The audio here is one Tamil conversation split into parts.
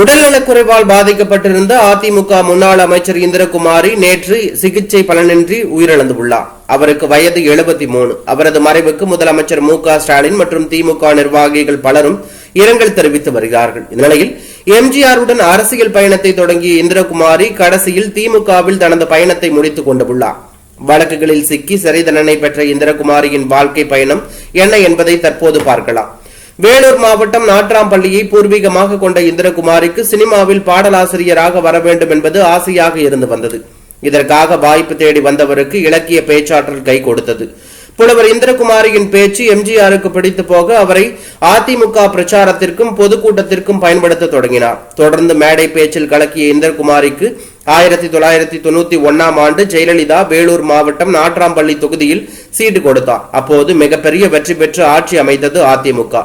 உடல்நலக்குறைவால் பாதிக்கப்பட்டிருந்த அதிமுக முன்னாள் அமைச்சர் இந்திரகுமாரி நேற்று சிகிச்சை பலனின்றி உயிரிழந்துள்ளார். அவருக்கு வயது எழுபத்தி மூணு அவரது மறைவுக்கு முதலமைச்சர் மு ஸ்டாலின் மற்றும் திமுக நிர்வாகிகள் பலரும் இரங்கல் தெரிவித்து வருகிறார்கள். இந்நிலையில் எம்ஜிஆருடன் அரசியல் பயணத்தை தொடங்கிய இந்திரகுமாரி கடைசியில் திமுகவில் தனது பயணத்தை முடித்துக் கொண்டுள்ளார். வழக்குகளில் சிக்கி சிறை தண்டனை பெற்ற இந்திரகுமாரியின் வாழ்க்கை பயணம் என்ன என்பதை தற்போது பார்க்கலாம். வேலூர் மாவட்டம் நாட்ராம்பள்ளியை பூர்வீகமாக கொண்ட இந்திரகுமாரிக்கு சினிமாவில் பாடலாசிரியராக வர வேண்டும் என்பது ஆசையாக இருந்து வந்தது. இதற்காக வாய்ப்பு தேடி வந்தவருக்கு இலக்கிய பேச்சாற்றல் கை கொடுத்தது. புலவர் இந்திரகுமாரியின் பேச்சு எம்ஜிஆருக்கு பிடித்து போக அவரை அதிமுக பிரச்சாரத்திற்கும் பொதுக்கூட்டத்திற்கும் பயன்படுத்த தொடங்கினார். தொடர்ந்து மேடை பேச்சில் கலக்கிய இந்திரகுமாரிக்கு ஆயிரத்தி தொள்ளாயிரத்தி தொண்ணூத்தி ஒன்னாம் ஆண்டு ஜெயலலிதா வேலூர் மாவட்டம் நாட்ராம்பள்ளி தொகுதியில் சீட்டு கொடுத்தார். அப்போது மிகப்பெரிய வெற்றி பெற்று ஆட்சி அமைத்தது அதிமுக.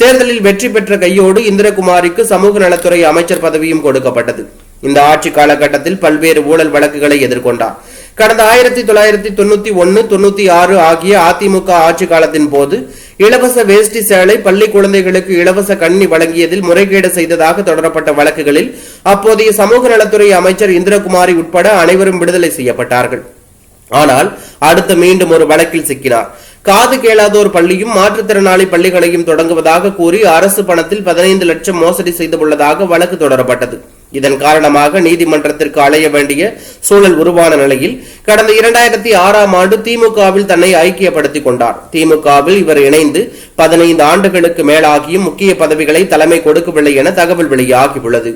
தேர்தலில் வெற்றி பெற்ற கையோடு இந்திரகுமாரிக்கு சமூக நலத்துறை அமைச்சர் பதவியும் கொடுக்கப்பட்டது. இந்த ஆட்சி காலகட்டத்தில் பல்வேறு ஊழல் வழக்குகளை எதிர்கொண்டார். கடந்த ஆயிரத்தி தொள்ளாயிரத்தி தொண்ணூத்தி ஒன்னு தொண்ணூத்தி ஆறு ஆகிய அதிமுக ஆட்சி காலத்தின் போது இலவச வேஷ்டி சேலை பள்ளி குழந்தைகளுக்கு இலவச கண்ணி வழங்கியதில் முறைகேடு செய்ததாக தொடரப்பட்ட வழக்குகளில் அப்போதைய சமூக நலத்துறை அமைச்சர் இந்திரகுமாரி உட்பட அனைவரும் விடுதலை செய்யப்பட்டார்கள். ஆனால் அடுத்து மீண்டும் ஒரு வழக்கில் சிக்கினார். காது கேளாதோர் பள்ளியும் மாற்றுத்திறனாளி பள்ளிகளையும் தொடங்குவதாக கூறி அரசு பணத்தில் பதினைந்து லட்சம் மோசடி செய்துள்ளதாக வழக்கு தொடரப்பட்டது. இதன் காரணமாக நீதிமன்றத்திற்கு அலைய வேண்டிய சூழல் உருவான நிலையில் கடந்த இரண்டாயிரத்தி ஆறாம் ஆண்டு திமுகவில் தன்னை ஐக்கியப்படுத்திக் கொண்டார். திமுகவில் இவர் இணைந்து பதினைந்து ஆண்டுகளுக்கு மேலாகியும் முக்கிய பதவிகளை தலைமை கொடுக்கவில்லை என தகவல் வெளியாகியுள்ளது.